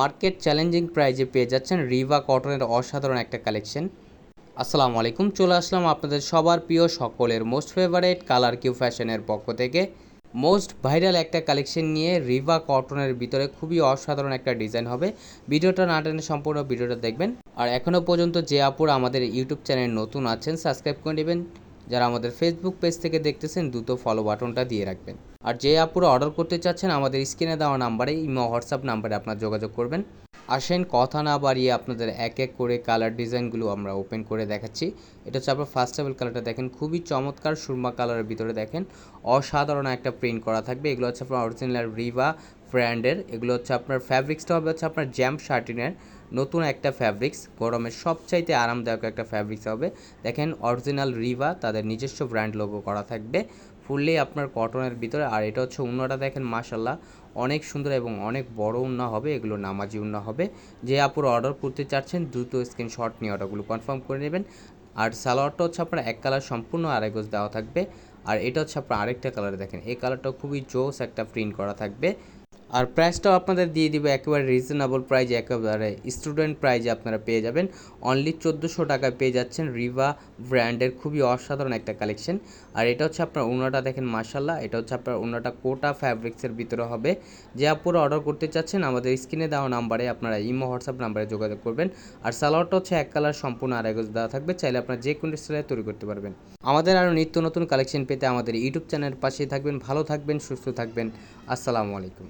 Market challenging প্রাইজে পেয়ে যাচ্ছেন রিভা কটনের অসাধারণ একটা কালেকশন। আসসালামু আলাইকুম, চলে আসলাম আপনাদের সবার প্রিয় সকলের মোস্ট ফেভারেট কালার কিউ ফ্যাশনের পক্ষ থেকে। মোস্ট ভাইরাল একটা কালেকশন নিয়ে রিভা কটনের ভিতরে খুবই অসাধারণ একটা ডিজাইন হবে। ভিডিওটা না টেনে সম্পূর্ণ ভিডিওটা দেখবেন। আর এখনও পর্যন্ত যে আপুর আমাদের ইউটিউব চ্যানেল নতুন আছেন সাবস্ক্রাইব করে নেবেন। যারা আমাদের ফেসবুক পেজ থেকে দেখতেছেন, দ্রুত ফলো বাটনটা দিয়ে রাখবেন। আর যে আপুরা অর্ডার করতে চাচ্ছেন, আমাদের স্ক্রিনে দেওয়া নাম্বারে, ইমো, হোয়াটসঅ্যাপ নাম্বারে আপনার যোগাযোগ করবেন। আসেন, কথা না বাড়িয়ে আপনাদের এক এক করে কালার ডিজাইনগুলো আমরা ওপেন করে দেখাচ্ছি। এটা হচ্ছে আপনার ফার্স্ট লেভেল কালারটা দেখেন, খুবই চমৎকার সুরমা কালারের ভিতরে দেখেন। অসাধারণ একটা প্রিন্ট করা থাকবে। এগুলো হচ্ছে আপনার অরিজিনাল রিভা ব্র্যান্ডের এগুলো হচ্ছে আপনার ফ্যাব্রিক্সটা হবে হচ্ছে আপনার জ্যাম শার্টিনের নতুন একটা ফ্যাব্রিক্স গরমের সবচাইতে আরামদায়ক একটা ফ্যাব্রিক্স হবে। দেখেন অরিজিনাল রিভা তাদের নিজস্ব ব্র্যান্ড লোগো করা থাকবে। ফুললি আপনার কটনের ভিতরে। আর এটা হচ্ছে উন্নাটা দেখেন মাশাল্লাহ অনেক সুন্দর এবং অনেক বড় উন্না হবে, এগুলো নামাজি উন্না হবে। যে আপুর অর্ডার করতে চাচ্ছেন, দ্রুত স্ক্রিনশট নিয়ে অর্ডারগুলো কনফার্ম করে নেবেন। আর সালোয়ারটা হচ্ছে আপনার এক কালার সম্পূর্ণ আড়াই গোজ দেওয়া থাকবে। আর এটা হচ্ছে আপনার আরেকটা কালার দেখেন, এই কালারটা খুবই জোস একটা প্রিন্ট করা থাকবে। আর প্রাইসটাও আপনাদের দিয়ে দিব একেবারে রিজনেবল প্রাইজে একেবারে স্টুডেন্ট প্রাইজে আপনারা পেয়ে যাবেন। অনলি চোদ্দোশো টাকায় পেয়ে যাচ্ছেন রিভা ব্র্যান্ডের খুবই অসাধারণ একটা কালেকশন আর এটা হচ্ছে আপনার উনাটা দেখেন মার্শাল্লাহ এটা হচ্ছে আপনার উনাটা কোটা ফ্যাব্রিক্সের ভিতরে হবে। যে আপুরা অর্ডার করতে চাচ্ছেন, আমাদের স্ক্রিনে দেওয়া নাম্বারে আপনারা ইমো হোয়াটসঅ্যাপ নাম্বারে যোগাযোগ করবেন। আর সালোয়ারটা হচ্ছে এক কালার সম্পূর্ণ আড়াই গজ দেওয়া থাকবে, চাইলে আপনারা যে কোনো স্টাইলে তৈরি করতে পারবেন। আমাদের আরও নিত্য নতুন কালেকশন পেতে আমাদের ইউটিউব চ্যানেলের পাশেই থাকবেন। ভালো থাকবেন, সুস্থ থাকবেন। আসসালামু আলাইকুম।